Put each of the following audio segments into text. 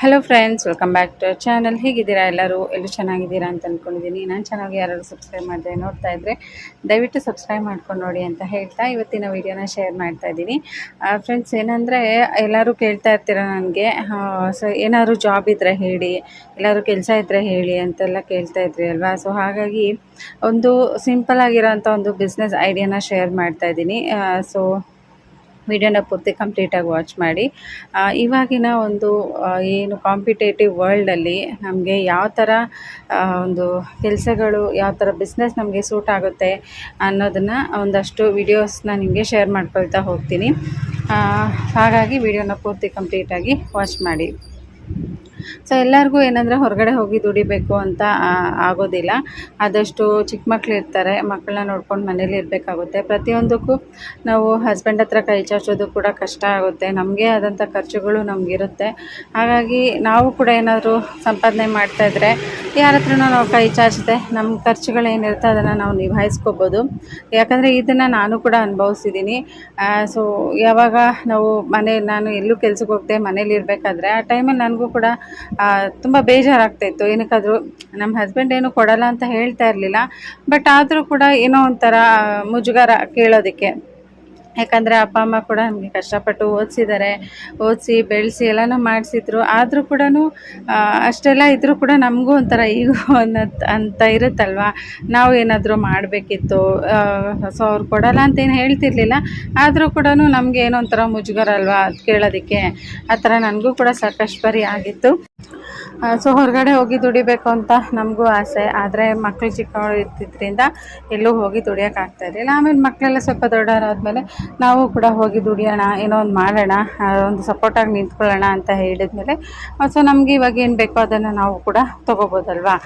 Hello friends welcome back to channel ಹೇಗಿದ್ದೀರಾ ಎಲ್ಲರೂ? ಎಲ್ಲರೂ ಚೆನ್ನಾಗಿದ್ದೀರಾ ಅಂತ ಅಂದ್ಕೊಂಡಿದ್ದೀನಿ ನಾನು ಚೆನ್ನಾಗಿ ಯಾರು ಸಬ್ಸ್ಕ್ರೈಬ್ ಮಾಡಿದೆ ನೋಡ್ತಾ ಇದ್ದರೆ ದಯವಿಟ್ಟು ಸಬ್ಸ್ಕ್ರೈಬ್ ಮಾಡ್ಕೊಂಡು ನೋಡಿ ಅಂತ ಹೇಳ್ತಾ ಇವತ್ತಿನ ವೀಡಿಯೋನ ಶೇರ್ ಮಾಡ್ತಾ ಇದ್ದೀನಿ. ಫ್ರೆಂಡ್ಸ್ ಏನಂದರೆ ಎಲ್ಲರೂ ಕೇಳ್ತಾ ಇರ್ತೀರ ನನಗೆ? ಸೊ ಏನಾದರೂ ಜಾಬ್ ಇದ್ದರೆ ಹೇಳಿ, ಎಲ್ಲರೂ ಕೆಲಸ ಇದ್ದರೆ ಹೇಳಿ ಅಂತೆಲ್ಲ ಕೇಳ್ತಾ ಇದ್ರಿ ಅಲ್ವಾ? ಸೊ ಹಾಗಾಗಿ ಒಂದು ಸಿಂಪಲ್ ಆಗಿರೋಂಥ ಒಂದು ಬಿಸ್ನೆಸ್ ಐಡಿಯಾನ ಶೇರ್ ಮಾಡ್ತಾ ಇದ್ದೀನಿ. ಸೊ ವಿಡಿಯೋನ ಪೂರ್ತಿ ಕಂಪ್ಲೀಟಾಗಿ ವಾಚ್ ಮಾಡಿ. ಇವಾಗಿನ ಒಂದು ಏನು ಕಾಂಪಿಟೇಟಿವ್ ವರ್ಲ್ಡಲ್ಲಿ ನಮಗೆ ಯಾವ ಥರ ಒಂದು ಕೆಲಸಗಳು, ಯಾವ ಥರ ಬಿಸ್ನೆಸ್ ನಮಗೆ ಸೂಟ್ ಆಗುತ್ತೆ ಅನ್ನೋದನ್ನು ಒಂದಷ್ಟು ವಿಡಿಯೋಸ್ನ ನಿಮಗೆ ಶೇರ್ ಮಾಡ್ಕೊಳ್ತಾ ಹೋಗ್ತೀನಿ. ಹಾಗಾಗಿ ವಿಡಿಯೋನ ಪೂರ್ತಿ ಕಂಪ್ಲೀಟಾಗಿ ವಾಚ್ ಮಾಡಿ. ಸೊ ಎಲ್ಲರಿಗೂ ಏನಂದರೆ ಹೊರಗಡೆ ಹೋಗಿ ದುಡಿಬೇಕು ಅಂತ ಆಗೋದಿಲ್ಲ. ಆದಷ್ಟು ಚಿಕ್ಕ ಮಕ್ಕಳು ಇರ್ತಾರೆ, ಮಕ್ಕಳನ್ನ ನೋಡ್ಕೊಂಡು ಮನೇಲಿ ಇರಬೇಕಾಗುತ್ತೆ. ಪ್ರತಿಯೊಂದಕ್ಕೂ ನಾವು ಹಸ್ಬೆಂಡ್ ಹತ್ರ ಕೈ ಚಾಚೋದು ಕೂಡ ಕಷ್ಟ ಆಗುತ್ತೆ. ನಮಗೆ ಆದಂಥ ಖರ್ಚುಗಳು ನಮಗಿರುತ್ತೆ. ಹಾಗಾಗಿ ನಾವು ಕೂಡ ಏನಾದರೂ ಸಂಪಾದನೆ ಮಾಡ್ತಾಯಿದ್ರೆ ಯಾರ ಹತ್ರನೂ ನಾವು ಕೈ ಚಾಚುತ್ತೆ ನಮ್ಮ ಖರ್ಚುಗಳೇನಿರುತ್ತೆ ಅದನ್ನು ನಾವು ನಿಭಾಯಿಸ್ಕೋಬೋದು. ಯಾಕಂದರೆ ಇದನ್ನು ನಾನು ಕೂಡ ಅನುಭವಿಸಿದ್ದೀನಿ. ಸೊ ಯಾವಾಗ ನಾವು ಮನೆ, ನಾನು ಎಲ್ಲೂ ಕೆಲ್ಸಕ್ಕೆ ಹೋಗ್ದೆ ಮನೇಲಿ ಇರಬೇಕಾದ್ರೆ ಆ ಟೈಮಲ್ಲಿ ನನಗೂ ಕೂಡ ತುಂಬ ಬೇಜಾರಾಗ್ತಾಯಿತ್ತು ಏನಕ್ಕಾದರೂ ನಮ್ಮ ಹಸ್ಬೆಂಡ್ ಏನು ಕೊಡಲ್ಲ ಅಂತ ಹೇಳ್ತಾ ಇರಲಿಲ್ಲ. ಬಟ್ ಆದರೂ ಕೂಡ ಏನೋ ಒಂಥರ ಮುಜುಗರ ಕೇಳೋದಕ್ಕೆ. ಯಾಕಂದರೆ ಅಪ್ಪ, ಅಮ್ಮ ಕೂಡ ನಮಗೆ ಕಷ್ಟಪಟ್ಟು ಓದಿಸಿದ್ದಾರೆ. ಓದಿಸಿ, ಬೆಳೆಸಿ ಎಲ್ಲನೂ ಮಾಡಿಸಿದ್ರು. ಆದರೂ ಕೂಡ ಅಷ್ಟೆಲ್ಲ ಇದ್ದರೂ ಕೂಡ ನಮಗೂ ಒಂಥರ ಈಗ ಅನ್ನೋದು ಅಂತ ಇರುತ್ತಲ್ವ? ನಾವು ಏನಾದರೂ ಮಾಡಬೇಕಿತ್ತು ಸೊ ಅವ್ರು ಕೊಡಲ್ಲ ಅಂತ ಏನು ಹೇಳ್ತಿರ್ಲಿಲ್ಲ. ಆದರೂ ಕೂಡ ನಮಗೆ ಏನೋ ಒಂಥರ ಮುಜುಗರ ಅಲ್ವಾ ಕೇಳೋದಕ್ಕೆ? ಆ ಥರ ನನಗೂ ಕೂಡ ಸಾಕಷ್ಟು ಬರಿ ಆಗಿತ್ತು. ಸೊ ಹೊರಗಡೆ ಹೋಗಿ ದುಡಿಬೇಕು ಅಂತ ನಮಗೂ ಆಸೆ. ಆದರೆ ಮಕ್ಕಳು ಚಿಕ್ಕವರು ಇರ್ತಿದ್ರಿಂದ ಎಲ್ಲೂ ಹೋಗಿ ದುಡಿಯೋಕ್ಕಾಗ್ತಾ ಇರಲಿಲ್ಲ. ಆಮೇಲೆ ಮಕ್ಕಳೆಲ್ಲ ಸ್ವಲ್ಪ ದೊಡ್ಡವರಾದಮೇಲೆ ನಾವು ಕೂಡ ಹೋಗಿ ದುಡಿಯೋಣ, ಏನೋ ಒಂದು ಮಾಡೋಣ ಒಂದು ಸಪೋರ್ಟಾಗಿ ನಿಂತ್ಕೊಳ್ಳೋಣ ಅಂತ ಹೇಳಿದ್ಮೇಲೆ, ಸೊ ನಮಗೆ ಇವಾಗ ಏನು ಬೇಕೋ ಅದನ್ನು ನಾವು ಕೂಡ ತೊಗೋಬೋದಲ್ವಾ?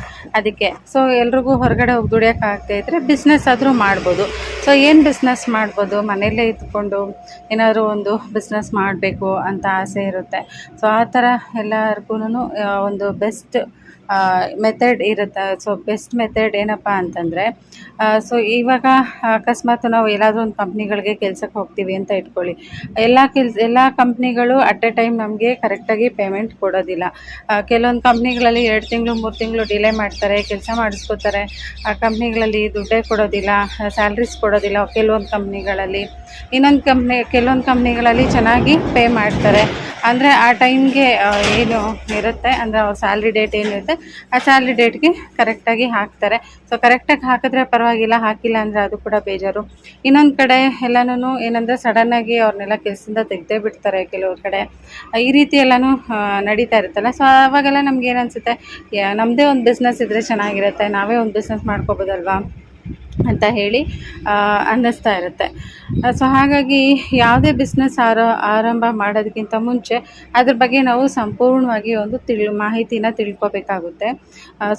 ಅದಕ್ಕೆ ಸೊ ಎಲ್ರಿಗೂ ಹೊರಗಡೆ ಹೋಗಿ ದುಡಿಯೋಕ್ಕಾಗದೇ ಇದ್ದರೆ ಬಿಸ್ನೆಸ್ ಆದರೂ ಮಾಡ್ಬೋದು. ಸೊ ಏನು ಬಿಸ್ನೆಸ್ ಮಾಡ್ಬೋದು? ಮನೆಯಲ್ಲೇ ಇದ್ಕೊಂಡು ಏನಾದರೂ ಒಂದು ಬಿಸ್ನೆಸ್ ಮಾಡಬೇಕು ಅಂತ ಆಸೆ ಇರುತ್ತೆ. ಸೊ ಆ ಥರ ಎಲ್ಲರಿಗೂ ಒಂದು ಬೆಸ್ಟ್ ಮೆಥಡ್ ಇರುತ್ತೆ. ಸೊ ಬೆಸ್ಟ್ ಮೆಥಡ್ ಏನಪ್ಪ ಅಂತಂದರೆ ಸೊ ಇವಾಗ ಅಕಸ್ಮಾತ್ ನಾವು ಎಲ್ಲಾದರೂ ಒಂದು ಕಂಪ್ನಿಗಳಿಗೆ ಕೆಲಸಕ್ಕೆ ಹೋಗ್ತೀವಿ ಅಂತ ಇಟ್ಕೊಳ್ಳಿ. ಎಲ್ಲ ಕೆಲ್ಸ, ಎಲ್ಲ ಕಂಪ್ನಿಗಳು ಅಟ್ ಎ ಟೈಮ್ ನಮಗೆ ಕರೆಕ್ಟಾಗಿ ಪೇಮೆಂಟ್ ಕೊಡೋದಿಲ್ಲ. ಕೆಲವೊಂದು ಕಂಪ್ನಿಗಳಲ್ಲಿ ಎರಡು ತಿಂಗಳು, ಮೂರು ತಿಂಗಳು ಡಿಲೇ ಮಾಡ್ತಾರೆ, ಕೆಲಸ ಮಾಡಿಸ್ಕೋತಾರೆ. ಆ ಕಂಪ್ನಿಗಳಲ್ಲಿ ದುಡ್ಡೇ ಕೊಡೋದಿಲ್ಲ ಸ್ಯಾಲ್ರೀಸ್ ಕೊಡೋದಿಲ್ಲ ಕೆಲವೊಂದು ಕಂಪ್ನಿಗಳಲ್ಲಿ ಇನ್ನೊಂದು ಕಂಪ್ನಿ ಕೆಲವೊಂದು ಕಂಪ್ನಿಗಳಲ್ಲಿ ಚೆನ್ನಾಗಿ ಪೇ ಮಾಡ್ತಾರೆ. ಅಂದರೆ ಆ ಟೈಮ್ಗೆ ಏನು ಇರುತ್ತೆ? ಅಂದರೆ ಅವ್ರ ಸ್ಯಾಲ್ರಿ ಡೇಟ್ ಏನಿರುತ್ತೆ ಆ ಸ್ಯಾಲ್ರಿ ಡೇಟ್ಗೆ ಕರೆಕ್ಟಾಗಿ ಹಾಕ್ತಾರೆ. ಸೊ ಕರೆಕ್ಟಾಗಿ ಹಾಕಿದ್ರೆ ಪರವಾಗಿಲ್ಲ, ಹಾಕಿಲ್ಲ ಅಂದರೆ ಅದು ಕೂಡ ಬೇಜಾರು. ಇನ್ನೊಂದು ಕಡೆ ಎಲ್ಲನೂ ಏನಂದರೆ ಸಡನ್ನಾಗಿ ಅವ್ರನ್ನೆಲ್ಲ ಕೆಲಸದಿಂದ ತೆಗೆದೇ ಬಿಡ್ತಾರೆ ಕೆಲವ್ರ ಕಡೆ. ಈ ರೀತಿ ಎಲ್ಲನೂ ನಡೀತಾ ಇರುತ್ತಲ್ಲ. ಸೊ ಅವಾಗೆಲ್ಲ ನಮ್ಗೆ ಏನು ಅನಿಸುತ್ತೆ? ನಮ್ಮದೇ ಒಂದು ಬಿಸ್ನೆಸ್ ಇದ್ದರೆ ಚೆನ್ನಾಗಿರುತ್ತೆ. ನಾವೇ ಒಂದು ಬಿಸ್ನೆಸ್ ಮಾಡ್ಕೋಬೋದಲ್ವಾ? ಅಂತ ಹೇಳಿ ಅನ್ನಿಸ್ತಾ ಇರುತ್ತೆ. ಸೊ ಹಾಗಾಗಿ ಯಾವುದೇ ಬಿಸ್ನೆಸ್ ಆರ, ಆರಂಭ ಮಾಡೋದಕ್ಕಿಂತ ಮುಂಚೆ ಅದ್ರ ಬಗ್ಗೆ ನಾವು ಸಂಪೂರ್ಣವಾಗಿ ಒಂದು ತಿಳ್, ಮಾಹಿತಿನ ತಿಳ್ಕೊಬೇಕಾಗುತ್ತೆ.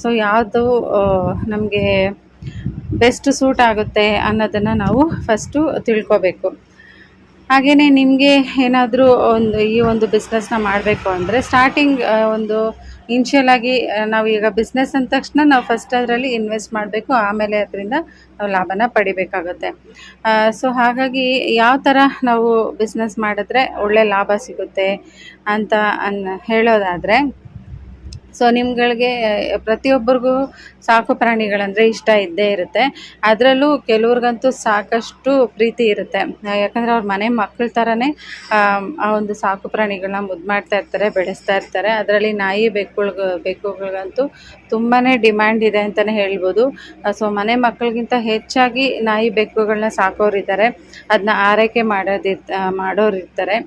ಸೊ ಯಾವುದು ನಮಗೆ ಬೆಸ್ಟ್ ಸೂಟ್ ಆಗುತ್ತೆ ಅನ್ನೋದನ್ನು ನಾವು ಫಸ್ಟು ತಿಳ್ಕೊಬೇಕು. ಹಾಗೆಯೇ ನಿಮಗೆ ಏನಾದರೂ ಒಂದು ಈ ಒಂದು ಬಿಸ್ನೆಸ್ನ ಮಾಡಬೇಕು ಅಂದರೆ ಸ್ಟಾರ್ಟಿಂಗ್ ಒಂದು ಇನ್ಷಿಯಲ್ ಆಗಿ ನಾವು ಈಗ ಬಿಸ್ನೆಸ್ ಅಂದ ತಕ್ಷಣ ನಾವು ಫಸ್ಟ್ ಅದರಲ್ಲಿ ಇನ್ವೆಸ್ಟ್ ಮಾಡಬೇಕು, ಆಮೇಲೆ ಅದರಿಂದ ನಾವು ಲಾಭನ ಪಡಿಬೇಕಾಗುತ್ತೆ. ಸೊ ಹಾಗಾಗಿ ಯಾವ ಥರ ನಾವು ಬಿಸ್ನೆಸ್ ಮಾಡಿದ್ರೆ ಒಳ್ಳೆ ಲಾಭ ಸಿಗುತ್ತೆ ಅಂತ ಅನ್ ಹೇಳೋದಾದರೆ ಸೊ ನಿಮ್ಗಳಿಗೆ ಪ್ರತಿಯೊಬ್ಬರಿಗೂ ಸಾಕು ಪ್ರಾಣಿಗಳಂದರೆ ಇಷ್ಟ ಇದ್ದೇ ಇರುತ್ತೆ. ಅದರಲ್ಲೂ ಕೆಲವ್ರಿಗಂತೂ ಸಾಕಷ್ಟು ಪ್ರೀತಿ ಇರುತ್ತೆ. ಯಾಕಂದರೆ ಅವ್ರ ಮನೆ ಮಕ್ಕಳ ಥರನೇ ಆ ಒಂದು ಸಾಕು ಪ್ರಾಣಿಗಳನ್ನ ಮುದ್ದು ಮಾಡ್ತಾ ಇರ್ತಾರೆ, ಬೆಳೆಸ್ತಾ ಇರ್ತಾರೆ. ಅದರಲ್ಲಿ ನಾಯಿ ಬೆಕ್ಕುಳ್ಗ, ಬೆಕ್ಕುಗಳಿಗಂತೂ ತುಂಬಾ ಡಿಮ್ಯಾಂಡ್ ಇದೆ ಅಂತಲೇ ಹೇಳ್ಬೋದು. ಸೊ, ಮನೆ ಮಕ್ಕಳಿಗಿಂತ ಹೆಚ್ಚಾಗಿ ನಾಯಿ ಬೆಕ್ಕುಗಳನ್ನ ಸಾಕೋರಿದ್ದಾರೆ. ಅದನ್ನ ಆರೈಕೆ ಮಾಡೋದಿರ್ತ ಮಾಡೋರು ಇರ್ತಾರೆ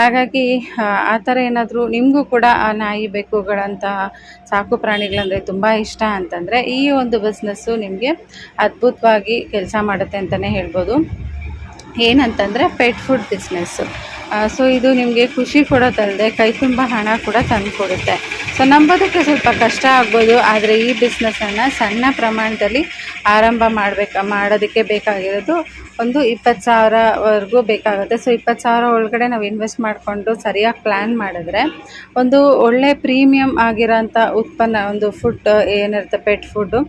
ಹಾಗಾಗಿ ಆ, ಥರ ಏನಾದರೂ ನಿಮಗೂ ಕೂಡ ಆ ನಾಯಿ ಬೆಕ್ಕುಗಳಂತಹ ಸಾಕು ಪ್ರಾಣಿಗಳಂದರೆ ತುಂಬ ಇಷ್ಟ ಅಂತಂದರೆ ಈ ಒಂದು ಬಿಸ್ನೆಸ್ಸು ನಿಮಗೆ ಅದ್ಭುತವಾಗಿ ಕೆಲಸ ಮಾಡುತ್ತೆ ಅಂತಲೇ ಹೇಳ್ಬೋದು. ಏನಂತಂದರೆ ಪೆಟ್ ಫುಡ್ ಬಿಸ್ನೆಸ್ಸು ಸೊ ಇದು ನಿಮಗೆ ಖುಷಿ ಕೊಡೋದಲ್ಲದೆ ಕೈ ತುಂಬ ಹಣ ಕೂಡ ತಂದು ಕೊಡುತ್ತೆ. ಸೊ ನಂಬೋದಕ್ಕೆ ಸ್ವಲ್ಪ ಕಷ್ಟ ಆಗ್ಬೋದು, ಆದರೆ ಈ ಬಿಸ್ನೆಸ್ಸನ್ನು ಸಣ್ಣ ಪ್ರಮಾಣದಲ್ಲಿ ಆರಂಭ ಮಾಡಬೇಕು, ಮಾಡೋದಕ್ಕೆ ಬೇಕಾಗಿರೋದು ಒಂದು ಇಪ್ಪತ್ತು ಸಾವಿರವರೆಗೂ ಬೇಕಾಗುತ್ತೆ. ಸೊ ಇಪ್ಪತ್ತು ಸಾವಿರ ಒಳಗಡೆ ನಾವು ಇನ್ವೆಸ್ಟ್ ಮಾಡಿಕೊಂಡು ಸರಿಯಾಗಿ ಪ್ಲ್ಯಾನ್ ಮಾಡಿದ್ರೆ ಒಂದು ಒಳ್ಳೆ ಪ್ರೀಮಿಯಂ ಆಗಿರೋಂಥ ಉತ್ಪನ್ನ, ಒಂದು ಫುಡ್ ಏನಿರುತ್ತೆ ಪೆಟ್ ಫುಡ್ಡು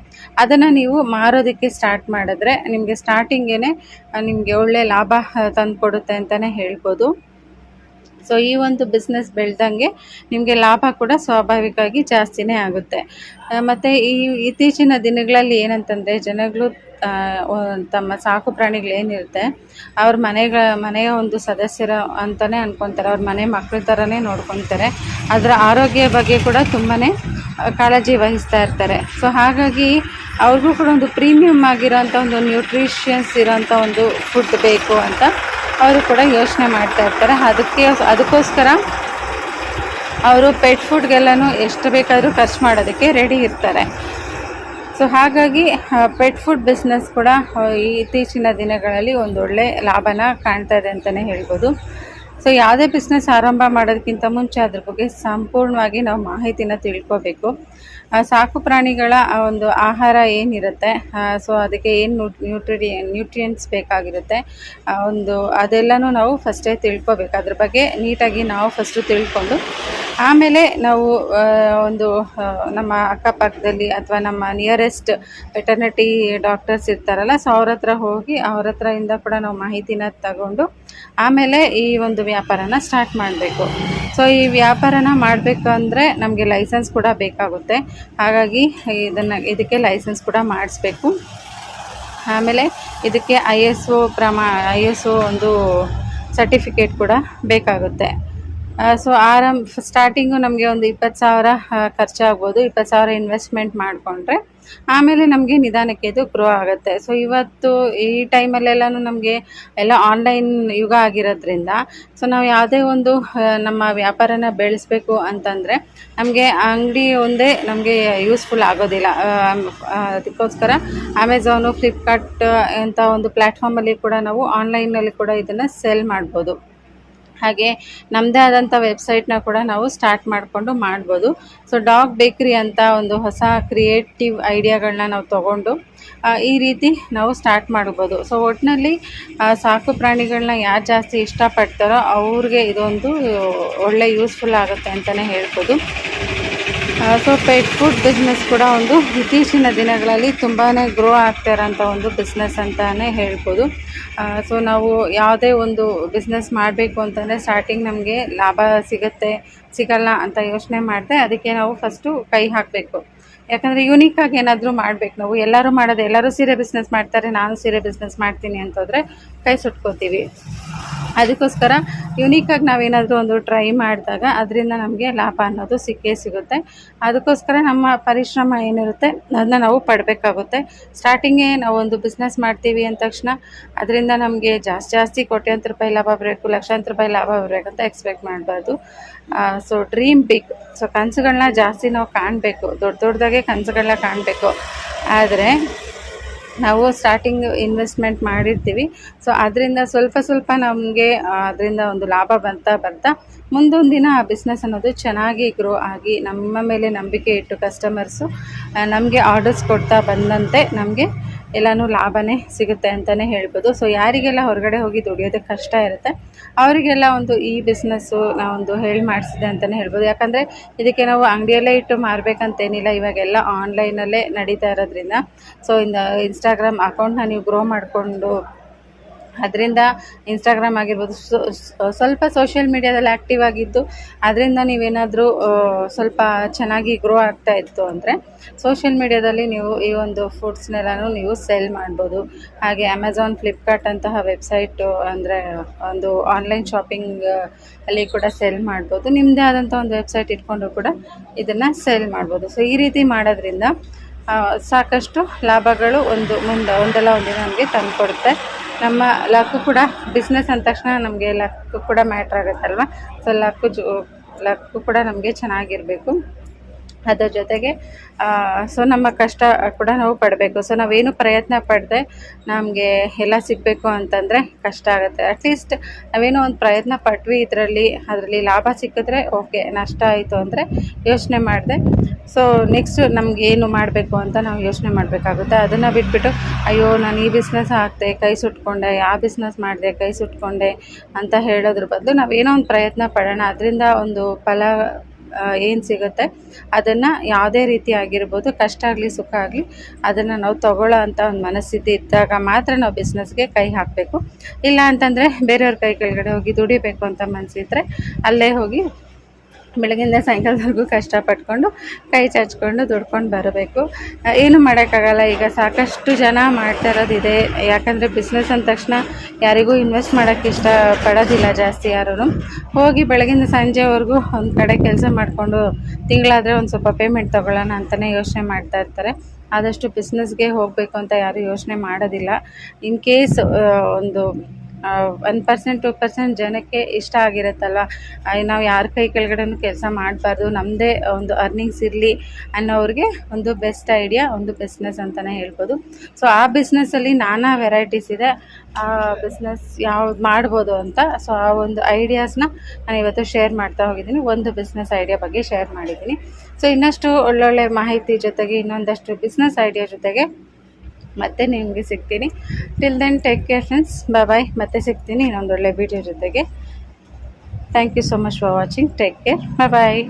ಅದನ್ನು ನೀವು ಮಾರೋದಕ್ಕೆ ಸ್ಟಾರ್ಟ್ ಮಾಡಿದ್ರೆ ನಿಮಗೆ ಸ್ಟಾರ್ಟಿಂಗೇ ನಿಮಗೆ ಒಳ್ಳೆ ಲಾಭ ತಂದು ಕೊಡುತ್ತೆ ಅಂತಲೇ ಹೇಳ್ಬೋದು. ಸೊ ಈ ಒಂದು ಬಿಸ್ನೆಸ್ ಬೆಳೆದಂಗೆ ನಿಮಗೆ ಲಾಭ ಕೂಡ ಸ್ವಾಭಾವಿಕವಾಗಿ ಜಾಸ್ತಿನೇ ಆಗುತ್ತೆ. ಮತ್ತು ಈ ಇತ್ತೀಚಿನ ದಿನಗಳಲ್ಲಿ ಏನಂತಂದರೆ ಜನಗಳು ತಮ್ಮ ಸಾಕು ಪ್ರಾಣಿಗಳು ಏನಿರುತ್ತೆ, ಅವ್ರ ಮನೆಗಳ, ಮನೆಯ ಒಂದು ಸದಸ್ಯರ ಅಂತಲೇ ಅಂದ್ಕೊತಾರೆ ಅವ್ರ ಮನೆ ಮಕ್ಕಳ ಥರನೇ ನೋಡ್ಕೊತಾರೆ. ಅದರ ಆರೋಗ್ಯ ಬಗ್ಗೆ ಕೂಡ ತುಂಬಾ ಕಾಳಜಿ ವಹಿಸ್ತಾ ಇರ್ತಾರೆ. ಸೊ ಹಾಗಾಗಿ ಅವ್ರಿಗೂ ಕೂಡ ಒಂದು ಪ್ರೀಮಿಯಮ್ ಆಗಿರೋಂಥ ಒಂದು ನ್ಯೂಟ್ರಿಷನ್ಸ್ ಇರೋಂಥ ಒಂದು ಫುಡ್ ಬೇಕು ಅಂತ ಅವರು ಕೂಡ ಯೋಚನೆ ಮಾಡ್ತಾ ಇರ್ತಾರೆ. ಅದಕ್ಕೆ ಅದಕ್ಕೋಸ್ಕರ ಅವರು ಪೆಟ್ ಫುಡ್ಗೆಲ್ಲನೂ ಎಷ್ಟು ಬೇಕಾದರೂ ಖರ್ಚು ಮಾಡೋದಕ್ಕೆ ರೆಡಿ ಇರ್ತಾರೆ. ಸೊ ಹಾಗಾಗಿ ಪೆಟ್ ಫುಡ್ ಬಿಸ್ನೆಸ್ ಕೂಡ ಇತ್ತೀಚಿನ ದಿನಗಳಲ್ಲಿ ಒಂದೊಳ್ಳೆ ಲಾಭನ ಕಾಣ್ತಾ ಇದೆ ಅಂತಲೇ ಹೇಳ್ಬೋದು. ಸೊ ಯಾವುದೇ ಬಿಸ್ನೆಸ್ ಆರಂಭ ಮಾಡೋದಕ್ಕಿಂತ ಮುಂಚೆ ಅದ್ರ ಬಗ್ಗೆ ಸಂಪೂರ್ಣವಾಗಿ ನಾವು ಮಾಹಿತಿನ ತಿಳ್ಕೊಬೇಕು. ಸಾಕು ಪ್ರಾಣಿಗಳ ಒಂದು ಆಹಾರ ಏನಿರುತ್ತೆ ಸೊ ಅದಕ್ಕೆ ಏನು ನ್ಯೂಟ್ರಿ ನ್ಯೂಟ್ರಿಯೆಂಟ್ಸ್ ಬೇಕಾಗಿರುತ್ತೆ ಒಂದು ಅದೆಲ್ಲನೂ ನಾವು ಫಸ್ಟೇ ತಿಳ್ಕೊಬೇಕು. ಅದ್ರ ಬಗ್ಗೆ ನೀಟಾಗಿ ನಾವು ಫಸ್ಟು ತಿಳ್ಕೊಂಡು ಆಮೇಲೆ ನಾವು ಒಂದು ನಮ್ಮ ಅಕ್ಕಪಕ್ಕದಲ್ಲಿ ಅಥವಾ ನಮ್ಮ ನಿಯರೆಸ್ಟ್ ವೆಟರ್ನಿಟಿ ಡಾಕ್ಟರ್ಸ್ ಇರ್ತಾರಲ್ಲ ಸೊ ಅವ್ರ ಹತ್ರ ಹೋಗಿ ಅವ್ರ ಹತ್ರ ಇಂದ ಕೂಡ ನಾವು ಮಾಹಿತಿನ ತಗೊಂಡು ಆಮೇಲೆ ಈ ಒಂದು ವ್ಯಾಪಾರನ ಸ್ಟಾರ್ಟ್ ಮಾಡಬೇಕು. ಸೊ ಈ ವ್ಯಾಪಾರನ ಮಾಡಬೇಕು ಅಂದರೆ ನಮಗೆ ಲೈಸೆನ್ಸ್ ಕೂಡ ಬೇಕಾಗುತ್ತೆ. ಹಾಗಾಗಿ ಇದನ್ನು, ಇದಕ್ಕೆ ಲೈಸೆನ್ಸ್ ಕೂಡ ಮಾಡಿಸ್ಬೇಕು. ಆಮೇಲೆ ಇದಕ್ಕೆ ಐ ಎಸ್ ಒ ಪ್ರಮಾ ಐ ಎಸ್ ಒ ಒಂದು ಸರ್ಟಿಫಿಕೇಟ್ ಕೂಡ ಬೇಕಾಗುತ್ತೆ. ಸೊ ಆರಾಮ್ ಸ್ಟಾರ್ಟಿಂಗು ನಮಗೆ ಒಂದು ಇಪ್ಪತ್ತು ಸಾವಿರ ಖರ್ಚಾಗ್ಬೋದು. ಇಪ್ಪತ್ತು ಸಾವಿರ ಇನ್ವೆಸ್ಟ್ಮೆಂಟ್ ಮಾಡಿಕೊಂಡ್ರೆ, ಆಮೇಲೆ ನಮಗೆ ನಿಧಾನಕ್ಕೆ ಇದು ಗ್ರೋ ಆಗುತ್ತೆ. ಸೊ ಇವತ್ತು ಈ ಟೈಮಲ್ಲೆಲ್ಲನೂ ನಮಗೆ ಎಲ್ಲ ಆನ್ಲೈನ್ ಯುಗ ಆಗಿರೋದ್ರಿಂದ ಸೊ ನಾವು ಯಾವುದೇ ಒಂದು ನಮ್ಮ ವ್ಯಾಪಾರನ ಬೆಳೆಸಬೇಕು ಅಂತಂದರೆ, ನಮಗೆ ಅಂಗಡಿ ಒಂದೇ ನಮಗೆ ಯೂಸ್ಫುಲ್ ಆಗೋದಿಲ್ಲ. ಅದಕ್ಕೋಸ್ಕರ ಅಮೆಝಾನು ಫ್ಲಿಪ್ಕಾರ್ಟ್ ಅಂತ ಒಂದು ಪ್ಲ್ಯಾಟ್ಫಾರ್ಮಲ್ಲಿ ಕೂಡ ನಾವು ಆನ್ಲೈನಲ್ಲಿ ಕೂಡ ಇದನ್ನು ಸೆಲ್ ಮಾಡ್ಬೋದು. ಹಾಗೆ ನಮ್ಮದೇ ಆದಂಥ ವೆಬ್ಸೈಟ್ನ ಕೂಡ ನಾವು ಸ್ಟಾರ್ಟ್ ಮಾಡಿಕೊಂಡು ಮಾಡ್ಬೋದು. ಸೊ ಡಾಗ್ ಬೇಕ್ರಿ ಅಂತ ಒಂದು ಹೊಸ ಕ್ರಿಯೇಟಿವ್ ಐಡಿಯಾಗಳನ್ನ ನಾವು ತೊಗೊಂಡು ಈ ರೀತಿ ನಾವು ಸ್ಟಾರ್ಟ್ ಮಾಡ್ಬೋದು. ಸೊ ಒಟ್ಟಿನಲ್ಲಿ ಸಾಕು ಪ್ರಾಣಿಗಳನ್ನ ಯಾರು ಜಾಸ್ತಿ ಇಷ್ಟಪಡ್ತಾರೋ ಅವ್ರಿಗೆ ಇದೊಂದು ಒಳ್ಳೆ ಯೂಸ್ಫುಲ್ ಆಗುತ್ತೆ ಅಂತಲೇ ಹೇಳ್ಬೋದು. ಸೊ ಪೆಟ್ ಫುಡ್ ಬಿಸ್ನೆಸ್ ಕೂಡ ಒಂದು ಇತ್ತೀಚಿನ ದಿನಗಳಲ್ಲಿ ತುಂಬಾ ಗ್ರೋ ಆಗ್ತಾ ಇರೋಂಥ ಒಂದು ಬಿಸ್ನೆಸ್ ಅಂತಲೇ ಹೇಳ್ಬೋದು. ಸೊ ನಾವು ಯಾವುದೇ ಒಂದು ಬಿಸ್ನೆಸ್ ಮಾಡಬೇಕು ಅಂತಂದರೆ ಸ್ಟಾರ್ಟಿಂಗ್ ನಮಗೆ ಲಾಭ ಸಿಗುತ್ತೆ, ಸಿಗಲ್ಲ ಅಂತ ಯೋಚನೆ ಮಾಡಿದೆ ಅದಕ್ಕೆ ನಾವು ಫಸ್ಟು ಕೈ ಹಾಕಬೇಕು. ಯಾಕಂದರೆ ಯೂನಿಕ್ಕಾಗಿ ಏನಾದರೂ ಮಾಡಬೇಕು ನಾವು. ಎಲ್ಲರೂ ಮಾಡೋದು, ಎಲ್ಲರೂ ಸೀರೆ ಬಿಸ್ನೆಸ್ ಮಾಡ್ತಾರೆ, ನಾನು ಸೀರೆ ಬಿಸ್ನೆಸ್ ಮಾಡ್ತೀನಿ ಅಂತಂದರೆ ಕೈ ಸುಟ್ಕೋತೀವಿ. ಅದಕ್ಕೋಸ್ಕರ ಯುನೀಕಾಗಿ ನಾವೇನಾದರೂ ಒಂದು ಟ್ರೈ ಮಾಡಿದಾಗ ಅದರಿಂದ ನಮಗೆ ಲಾಭ ಅನ್ನೋದು ಸಿಕ್ಕೇ ಸಿಗುತ್ತೆ. ಅದಕ್ಕೋಸ್ಕರ ನಮ್ಮ ಪರಿಶ್ರಮ ಏನಿರುತ್ತೆ ಅದನ್ನ ನಾವು ಪಡಬೇಕಾಗುತ್ತೆ. ಸ್ಟಾರ್ಟಿಂಗೇ ನಾವು ಒಂದು ಬಿಸ್ನೆಸ್ ಮಾಡ್ತೀವಿ ಅಂದ ತಕ್ಷಣ ಅದರಿಂದ ನಮಗೆ ಜಾಸ್ತಿ ಜಾಸ್ತಿ ಕೋಟ್ಯಾಂತರ ರೂಪಾಯಿ ಲಾಭ ಬರಬೇಕು, ಲಕ್ಷಾಂತರ ರೂಪಾಯಿ ಲಾಭ ಬರಬೇಕಂತ ಎಕ್ಸ್ಪೆಕ್ಟ್ ಮಾಡಬಾರ್ದು. ಸೊ ಡ್ರೀಮ್ ಬಿಗ್ ಸೊ ಕನಸುಗಳನ್ನ ಜಾಸ್ತಿ ನಾವು ಕಾಣಬೇಕು. ದೊಡ್ಡ ದೊಡ್ಡದಾಗೆ ಕನಸುಗಳನ್ನ ಕಾಣಬೇಕು. ಆದರೆ ನಾವು ಸ್ಟಾರ್ಟಿಂಗ್ ಇನ್ವೆಸ್ಟ್ಮೆಂಟ್ ಮಾಡಿರ್ತೀವಿ. ಸೊ ಅದರಿಂದ ಸ್ವಲ್ಪ ಸ್ವಲ್ಪ ನಮಗೆ ಅದರಿಂದ ಒಂದು ಲಾಭ ಬರ್ತಾ ಬರ್ತಾ ಮುಂದೊಂದು ದಿನ ಆ ಬಿಸ್ನೆಸ್ ಅನ್ನೋದು ಚೆನ್ನಾಗಿ ಗ್ರೋ ಆಗಿ ನಮ್ಮ ಮೇಲೆ ನಂಬಿಕೆ ಇಟ್ಟು ಕಸ್ಟಮರ್ಸು ನಮಗೆ ಆರ್ಡರ್ಸ್ ಕೊಡ್ತಾ ಬಂದಂತೆ ನಮಗೆ ಎಲ್ಲನೂ ಲಾಭನೇ ಸಿಗುತ್ತೆ ಅಂತಲೇ ಹೇಳ್ಬೋದು. ಸೊ ಯಾರಿಗೆಲ್ಲ ಹೊರಗಡೆ ಹೋಗಿ ದುಡಿಯೋದಕ್ಕೆ ಕಷ್ಟ ಇರುತ್ತೆ, ಅವರಿಗೆಲ್ಲ ಒಂದು ಈ ಬಿಸ್ನೆಸ್ಸು ನಾವೊಂದು ಹೇಳಿ ಮಾಡಿಸಿದೆ ಅಂತಲೇ ಹೇಳ್ಬೋದು. ಯಾಕಂದರೆ ಇದಕ್ಕೆ ನಾವು ಅಂಗಡಿಯಲ್ಲೇ ಇಟ್ಟು ಮಾರಬೇಕಂತೇನಿಲ್ಲ, ಇವಾಗೆಲ್ಲ ಆನ್ಲೈನಲ್ಲೇ ನಡೀತಾ ಇರೋದ್ರಿಂದ. ಸೊ ಇಂದ ಇನ್ಸ್ಟಾಗ್ರಾಮ್ ಅಕೌಂಟ್ನ ನೀವು ಗ್ರೋ ಮಾಡಿಕೊಂಡು ಅದರಿಂದ ಇನ್ಸ್ಟಾಗ್ರಾಮ್ ಆಗಿರ್ಬೋದು ಸ್ವಲ್ಪ ಸೋಷಿಯಲ್ ಮೀಡ್ಯಾದಲ್ಲಿ ಆ್ಯಕ್ಟಿವ್ ಆಗಿದ್ದು, ಅದರಿಂದ ನೀವೇನಾದರೂ ಸ್ವಲ್ಪ ಚೆನ್ನಾಗಿ ಗ್ರೋ ಆಗ್ತಾ ಇತ್ತು ಅಂದರೆ ಸೋಷಿಯಲ್ ಮೀಡ್ಯಾದಲ್ಲಿ ನೀವು ಈ ಒಂದು ಫುಡ್ಸ್ನೆಲ್ಲನೂ ನೀವು ಸೆಲ್ ಮಾಡ್ಬೋದು. ಹಾಗೆ ಅಮೆಝಾನ್ ಫ್ಲಿಪ್ಕಾರ್ಟ್ ಅಂತಹ ವೆಬ್ಸೈಟು ಅಂದರೆ ಒಂದು ಆನ್ಲೈನ್ ಶಾಪಿಂಗ್ ಅಲ್ಲಿ ಕೂಡ ಸೆಲ್ ಮಾಡ್ಬೋದು. ನಿಮ್ಮದೇ ಆದಂಥ ಒಂದು ವೆಬ್ಸೈಟ್ ಇಟ್ಕೊಂಡು ಕೂಡ ಇದನ್ನು ಸೆಲ್ ಮಾಡ್ಬೋದು. ಸೊ ಈ ರೀತಿ ಮಾಡೋದ್ರಿಂದ ಸಾಕಷ್ಟು ಲಾಭಗಳು ಒಂದು ಮುಂದೆ, ಒಂದಲ್ಲ ಒಂದಿನ ನಮಗೆ ತಂದುಕೊಡುತ್ತೆ. ನಮ್ಮ ಲಕ್ಕು ಕೂಡ ಬಿಸ್ನೆಸ್ ಅಂದ ತಕ್ಷಣ ನಮಗೆ ಲಕ್ಕು ಕೂಡ ಮ್ಯಾಟ್ರ್ ಆಗುತ್ತಲ್ವ? ಸೊ ಲಕ್ಕು ಜೋ, ಲಕ್ಕು ಕೂಡ ನಮಗೆ ಚೆನ್ನಾಗಿರಬೇಕು. ಅದರ ಜೊತೆಗೆ ಸೊ ನಮ್ಮ ಕಷ್ಟ ಕೂಡ ನಾವು ಪಡಬೇಕು. ಸೊ ನಾವೇನು ಪ್ರಯತ್ನ ಪಡದೆ ನಮಗೆ ಎಲ್ಲ ಸಿಗಬೇಕು ಅಂತಂದರೆ ಕಷ್ಟ ಆಗುತ್ತೆ. ಅಟ್ಲೀಸ್ಟ್ ನಾವೇನೋ ಒಂದು ಪ್ರಯತ್ನ ಪಟ್ವಿ ಇದರಲ್ಲಿ, ಅದರಲ್ಲಿ ಲಾಭ ಸಿಕ್ಕಿದ್ರೆ ಓಕೆ ನಷ್ಟ ಆಯಿತು ಅಂದರೆ ಯೋಚನೆ ಮಾಡಿದೆ. ಸೊ ನೆಕ್ಸ್ಟ್ ನಮ್ಗೆ ಏನು ಮಾಡಬೇಕು ಅಂತ ನಾವು ಯೋಚನೆ ಮಾಡಬೇಕಾಗುತ್ತೆ. ಅದನ್ನು ಬಿಟ್ಬಿಟ್ಟು, ಅಯ್ಯೋ, ನಾನು ಈ ಬಿಸ್ನೆಸ್ ಹಾಕಿದೆ ಕೈ ಸುಟ್ಕೊಂಡೆ, ಆ ಬಿಸ್ನೆಸ್ ಮಾಡಿದೆ, ಕೈ ಸುಟ್ಕೊಂಡೆ ಅಂತ ಹೇಳೋದ್ರ ಬದಲು ನಾವೇನೋ ಒಂದು ಪ್ರಯತ್ನ ಪಡೋಣ. ಅದರಿಂದ ಒಂದು ಫಲ ಏನು ಸಿಗುತ್ತೆ? ಅದನ್ನು ಯಾವುದೇ ರೀತಿ ಆಗಿರ್ಬೋದು, ಕಷ್ಟ ಆಗಲಿ, ಸುಖ ಆಗಲಿ, ಅದನ್ನು ನಾವು ತಗೊಳ್ಳೋ ಅಂತ ಒಂದು ಮನಸ್ಥಿತಿ ಇದ್ದಾಗ ಮಾತ್ರ ನಾವು ಬಿಸ್ನೆಸ್ಗೆ ಕೈ ಹಾಕಬೇಕು. ಇಲ್ಲ ಅಂತಂದರೆ ಬೇರೆಯವ್ರ ಕೈ ಕೆಳಗಡೆ ಹೋಗಿ ದುಡಿಬೇಕು ಅಂತ ಮನಸ್ಸಿದ್ರೆ ಅಲ್ಲೇ ಹೋಗಿ ಬೆಳಗಿಂದ ಸಾಯಂಕಾಲದವರೆಗೂ ಕಷ್ಟಪಟ್ಕೊಂಡು ಕೈ ಚಾಚ್ಕೊಂಡು ದುಡ್ಕೊಂಡು ಬರಬೇಕು. ಏನು ಮಾಡೋಕ್ಕಾಗಲ್ಲ. ಈಗ ಸಾಕಷ್ಟು ಜನ ಮಾಡ್ತಾ ಇರೋದಿದೆ. ಯಾಕಂದರೆ ಬಿಸ್ನೆಸ್ ಅಂದ ತಕ್ಷಣ ಯಾರಿಗೂ ಇನ್ವೆಸ್ಟ್ ಮಾಡೋಕ್ಕೆ ಇಷ್ಟ ಪಡೋದಿಲ್ಲ ಜಾಸ್ತಿ ಯಾರೂ ಹೋಗಿ ಬೆಳಗಿಂದ ಸಂಜೆವರೆಗೂ ಒಂದು ಕಡೆ ಕೆಲಸ ಮಾಡಿಕೊಂಡು ತಿಂಗಳಾದರೆ ಒಂದು ಸ್ವಲ್ಪ ಪೇಮೆಂಟ್ ತೊಗೊಳ್ಳೋಣ ಅಂತಲೇ ಯೋಚನೆ ಮಾಡ್ತಾ ಇರ್ತಾರೆ. ಆದಷ್ಟು ಬಿಸ್ನೆಸ್ಗೆ ಹೋಗಬೇಕು ಅಂತ ಯಾರೂ ಯೋಚನೆ ಮಾಡೋದಿಲ್ಲ. ಇನ್ ಕೇಸ್ ಒಂದು ಒನ್ ಪರ್ಸೆಂಟ್ ಟು ಪರ್ಸೆಂಟ್ ಜನಕ್ಕೆ ಇಷ್ಟ ಆಗಿರುತ್ತಲ್ಲ. ನಾವು ಯಾರ ಕೈ ಕೆಳಗಡೆನೂ ಕೆಲಸ ಮಾಡಬಾರ್ದು. ನಮ್ಮದೇ ಒಂದು ಅರ್ನಿಂಗ್ಸ್ ಇರಲಿ ಅನ್ನೋರಿಗೆ ಒಂದು ಬೆಸ್ಟ್ ಐಡಿಯಾ ಒಂದು ಬಿಸ್ನೆಸ್ ಅಂತಲೇ ಹೇಳ್ಬೋದು. ಸೊ ಆ ಬಿಸ್ನೆಸ್ಸಲ್ಲಿ ನಾನಾ ವೆರೈಟೀಸ್ ಇದೆ. ಆ ಬಿಸ್ನೆಸ್ ಯಾವ್ದು ಮಾಡ್ಬೋದು ಅಂತ ಸೊ ಆ ಒಂದು ಐಡಿಯಾಸ್ನ ನಾನು ಇವತ್ತು ಶೇರ್ ಮಾಡ್ತಾ ಹೋಗಿದ್ದೀನಿ. ಒಂದು ಬಿಸ್ನೆಸ್ ಐಡಿಯಾ ಬಗ್ಗೆ ಶೇರ್ ಮಾಡಿದ್ದೀನಿ. ಸೊ ಇನ್ನಷ್ಟು ಒಳ್ಳೊಳ್ಳೆ ಮಾಹಿತಿ ಜೊತೆಗೆ ಇನ್ನೊಂದಷ್ಟು ಬಿಸ್ನೆಸ್ ಐಡಿಯಾ ಜೊತೆಗೆ ಮತ್ತೆ ನಿಮಗೆ ಸಿಗ್ತೀನಿ. Till then take care friends bye bye ಮತ್ತೆ ಸಿಗ್ತೀನಿ ಇನ್ನೊಂದು ಒಳ್ಳೆ ವೀಡಿಯೋ ಜೊತೆಗೆ. Thank you so much for watching take care bye